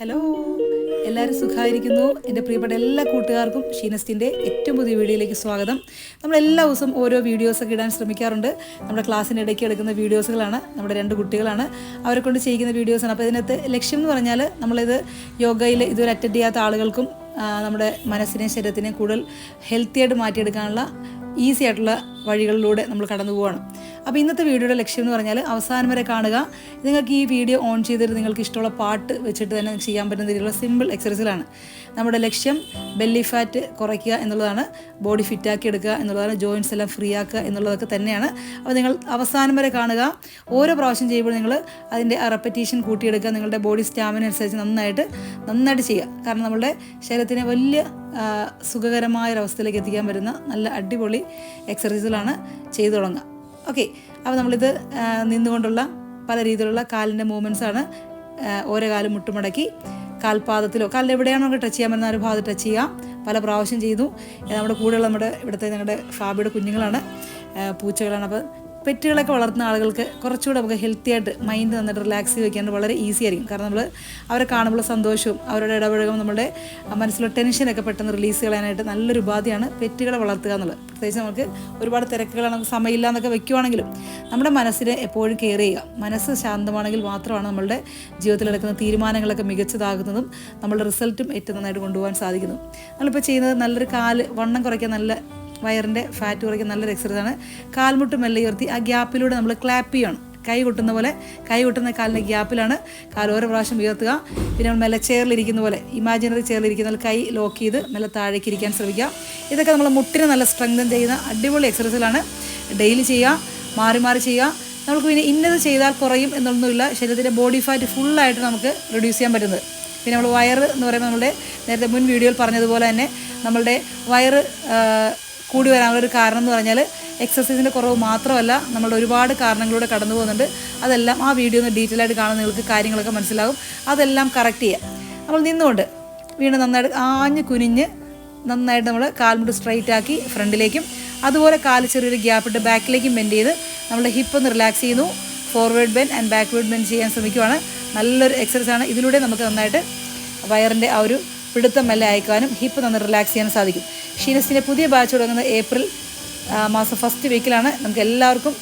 Hello എല്ലാവരും സുഖമായിരിക്കുന്നു. എന്റെ പ്രിയപ്പെട്ട എല്ലാ കൂട്ടുകാർക്കും ഷീനസ്റ്റിന്റെ ഏറ്റവും പുതിയ വീഡിയോയിലേക്ക് സ്വാഗതം. നമ്മൾ എല്ലാ ദിവസവും ഓരോ വീഡിയോസൊക്കെ ഇടാൻ ശ്രമിക്കാറുണ്ട്. നമ്മുടെ ക്ലാസ്സിന്റെ ഇടയ്ക്ക് എടുക്കുന്ന വീഡിയോസുകളാണ്. നമ്മുടെ രണ്ട് കുട്ടികളാണ്. അവരെ കൊണ്ട് ചെയ്യിക്കുന്ന വീഡിയോസാണ്. അപ്പോൾ ഇതിനകത്ത് ലക്ഷ്യം എന്ന് പറഞ്ഞാൽ നമ്മളിത് യോഗയിൽ ഇതുവരെ അറ്റൻഡ് ചെയ്യാത്ത ആളുകൾക്കും നമ്മുടെ മനസ്സിനെയും ശരീരത്തിനെയും കൂടുതൽ ഹെൽത്തി ആയിട്ട് മാറ്റിയെടുക്കാനുള്ള ഈസി ആയിട്ടുള്ള വഴികളിലൂടെ നമ്മൾ കടന്നു പോവാണ്. അപ്പോൾ ഇന്നത്തെ വീഡിയോയുടെ ലക്ഷ്യം എന്ന് പറഞ്ഞാൽ അവസാനം വരെ കാണുക. നിങ്ങൾക്ക് ഈ വീഡിയോ ഓൺ ചെയ്തിട്ട് നിങ്ങൾക്ക് ഇഷ്ടമുള്ള പാട്ട് വെച്ചിട്ട് തന്നെ ചെയ്യാൻ പറ്റുന്ന രീതിയിലുള്ള സിമ്പിൾ എക്സസൈസുകളാണ് നമ്മുടെ ലക്ഷ്യം ബെല്ലി ഫാറ്റ് കുറയ്ക്കുക എന്നുള്ളതാണ്. ബോഡി ഫിറ്റാക്കി എടുക്കുക എന്നുള്ളതാണ്. ജോയിൻസ് എല്ലാം ഫ്രീ ആക്കുക എന്നുള്ളതൊക്കെ തന്നെയാണ്. അപ്പോൾ നിങ്ങൾ അവസാനം വരെ കാണുക. ഓരോ പ്രാവശ്യം ചെയ്യുമ്പോൾ നിങ്ങൾ അതിന്റെ ആ റെപ്പറ്റീഷൻ കൂട്ടിയെടുക്കുക. നിങ്ങളുടെ ബോഡി സ്റ്റാമിന അനുസരിച്ച് നന്നായിട്ട് നന്നായിട്ട് ചെയ്യുക. കാരണം നമ്മുടെ ശരീരത്തിന് വലിയ സുഖകരമായ ഒരവസ്ഥയിലേക്ക് എത്തിക്കാൻ പറ്റുന്ന നല്ല അടിപൊളി എക്സസൈസുകളാണ് ചെയ്തു തുടങ്ങുക. ഓക്കെ അപ്പോൾ നമ്മളിത് നിന്നുകൊണ്ടുള്ള പല രീതിയിലുള്ള കാലിന്റെ മൂവ്മെന്റ്സ് ആണ് ഓരോ കാലും മുട്ടുമടക്കി കാൽപാദത്തിലോ കാലിൽ എവിടെയാണോ നമുക്ക് ടച്ച് ചെയ്യാൻ പറ്റുന്ന ഒരു ഭാഗത്ത് ടച്ച് ചെയ്യാം പല പ്രാവശ്യം ചെയ്തു. നമ്മുടെ കൂടെയുള്ള നമ്മുടെ ഇവിടുത്തെ ഞങ്ങളുടെ ഫാബിയുടെ കുഞ്ഞുങ്ങളാണ്. പൂച്ചകളാണ്. അപ്പോൾ പെറ്റുകളൊക്കെ വളർത്തുന്ന ആളുകൾക്ക് കുറച്ചുകൂടെ നമുക്ക് ഹെൽത്തി ആയിട്ട് മൈൻഡ് നന്നായിട്ട് റിലാക്സ് ചെയ്ത് വെക്കാൻ വളരെ ഈസി ആയിരിക്കും. കാരണം നമ്മൾ അവരെ കാണുമ്പോൾ സന്തോഷവും അവരുടെ ഇടപഴകും നമ്മുടെ മനസ്സിലുള്ള ടെൻഷനൊക്കെ പെട്ടെന്ന് റിലീസ് ചെയ്യാനായിട്ട് നല്ലൊരു ഉപാധിയാണ് പെറ്റുകളെ വളർത്തുക എന്നുള്ളത്. പ്രത്യേകിച്ച് നമുക്ക് ഒരുപാട് തിരക്കുകളാണ് നമുക്ക് സമയമില്ല എന്നൊക്കെ വെക്കുവാണെങ്കിലും നമ്മുടെ മനസ്സിനെ എപ്പോഴും കെയർ ചെയ്യുക. മനസ്സ് ശാന്തമാണെങ്കിൽ മാത്രമാണ് നമ്മളുടെ ജീവിതത്തിൽ എടുക്കുന്ന തീരുമാനങ്ങളൊക്കെ മികച്ചതാകുന്നതും നമ്മളുടെ റിസൾട്ടും ഏറ്റവും നന്നായിട്ട് കൊണ്ടുപോകാൻ സാധിക്കുന്നതും. നമ്മളിപ്പോൾ ചെയ്യുന്നത് നല്ലൊരു കാൽ വണ്ണം കുറയ്ക്കാൻ നല്ല വയറിന്റെ ഫാറ്റ് കുറയ്ക്കാൻ നല്ലൊരു എക്സസൈസാണ് കാൽമുട്ട് മെല്ലെ ഉയർത്തി ആ ഗ്യാപ്പിലൂടെ നമ്മൾ ക്ലാപ്പ് ചെയ്യണം. കൈ കൊട്ടുന്ന പോലെ കൈ കൊട്ടുന്ന കാലിന്റെ ഗ്യാപ്പിലാണ് കാൽ ഓരോ പ്രാവശ്യം ഉയർത്തുക. പിന്നെ നമ്മൾ മെല്ലെ ചെയറിലിരിക്കുന്ന പോലെ ഇമാജിനറി ചെയറിലിരിക്കുന്ന കൈ ലോക്ക് ചെയ്ത് മെല്ലെ താഴേക്ക് ഇരിക്കാൻ ശ്രമിക്കുക. ഇതൊക്കെ നമ്മൾ മുട്ടിനെ നല്ല സ്ട്രെങ്തൻ ചെയ്യുന്ന അടിപൊളി എക്സസൈസുകളാണ് ഡെയിലി ചെയ്യുക മാറി മാറി ചെയ്യുക. നമുക്ക് പിന്നെ ഇന്നത് ചെയ്താൽ കുറയും എന്നൊന്നുമില്ല. ശരീരത്തിന്റെ ബോഡി ഫാറ്റ് ഫുള്ളായിട്ട് നമുക്ക് റിഡ്യൂസ് ചെയ്യാൻ പറ്റുന്നത്. പിന്നെ നമ്മൾ വയറ് എന്ന് പറയുമ്പോൾ നമ്മുടെ നേരത്തെ മുൻ വീഡിയോയിൽ പറഞ്ഞതുപോലെ തന്നെ നമ്മളുടെ വയറ് കൂടി വരാനുള്ളൊരു കാരണം എന്ന് പറഞ്ഞാൽ എക്സസൈസിന്റെ കുറവ് മാത്രമല്ല നമ്മൾ ഒരുപാട് കാരണങ്ങളിലൂടെ കടന്നു പോകുന്നുണ്ട്. അതെല്ലാം ആ വീഡിയോ ഒന്ന് ഡീറ്റെയിൽ ആയിട്ട് കാണാൻ നിങ്ങൾക്ക് കാര്യങ്ങളൊക്കെ മനസ്സിലാകും അതെല്ലാം കറക്റ്റ് ചെയ്യാം. നമ്മൾ നിന്നുകൊണ്ട് വീണ്ടും നന്നായിട്ട് ആഞ്ഞ് കുനിഞ്ഞ് നന്നായിട്ട് നമ്മൾ കാൽമുട്ട് സ്ട്രൈറ്റ് ആക്കി ഫ്രണ്ടിലേക്കും അതുപോലെ കാൽ ചെറിയൊരു ഗ്യാപ്പ് ഇട്ട് ബാക്കിലേക്കും ബെൻഡ് ചെയ്ത് നമ്മുടെ ഹിപ്പ് ഒന്ന് റിലാക്സ് ചെയ്യുന്നു. Forward bend and backward bend ചെയ്യാൻ ശ്രമിക്കുവാണ്. നല്ലൊരു എക്സസൈസ് ആണ്. ഇതിലൂടെ നമുക്ക് നന്നായിട്ട് വയറിന്റെ ആ ഒരു പിടുത്തം മെല്ലെ അയക്കാനും ഹിപ്പ് നന്ന് റിലാക്സ് ചെയ്യാനും സാധിക്കും. ഷീനസിന്റെ പുതിയ ബാച്ച് തുടങ്ങുന്നത് ഏപ്രിൽ മാസം ഫസ്റ്റ് വീക്കിലാണ് നമുക്ക് എല്ലാവർക്കും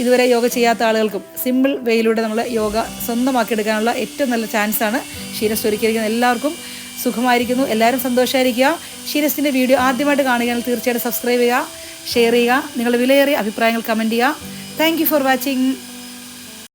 ഇതുവരെ യോഗ ചെയ്യാത്ത ആളുകൾക്കും സിമ്പിൾ വേയിലൂടെ നമ്മൾ യോഗ സ്വന്തമാക്കി എടുക്കാനുള്ള ഏറ്റവും നല്ല ചാൻസാണ് ഷീനസ് ഒരുക്കിയിരിക്കുന്ന എല്ലാവർക്കും സുഖമായിരിക്കുന്നു. എല്ലാവരും സന്തോഷമായിരിക്കുക ഷീനസിന്റെ വീഡിയോ ആദ്യമായിട്ട് കാണുകയാണെങ്കിൽ തീർച്ചയായിട്ടും സബ്സ്ക്രൈബ് ചെയ്യുക ഷെയർ ചെയ്യുക നിങ്ങളുടെ വിലയേറിയ അഭിപ്രായങ്ങൾ കമന്റ് ചെയ്യുക. Thank for watching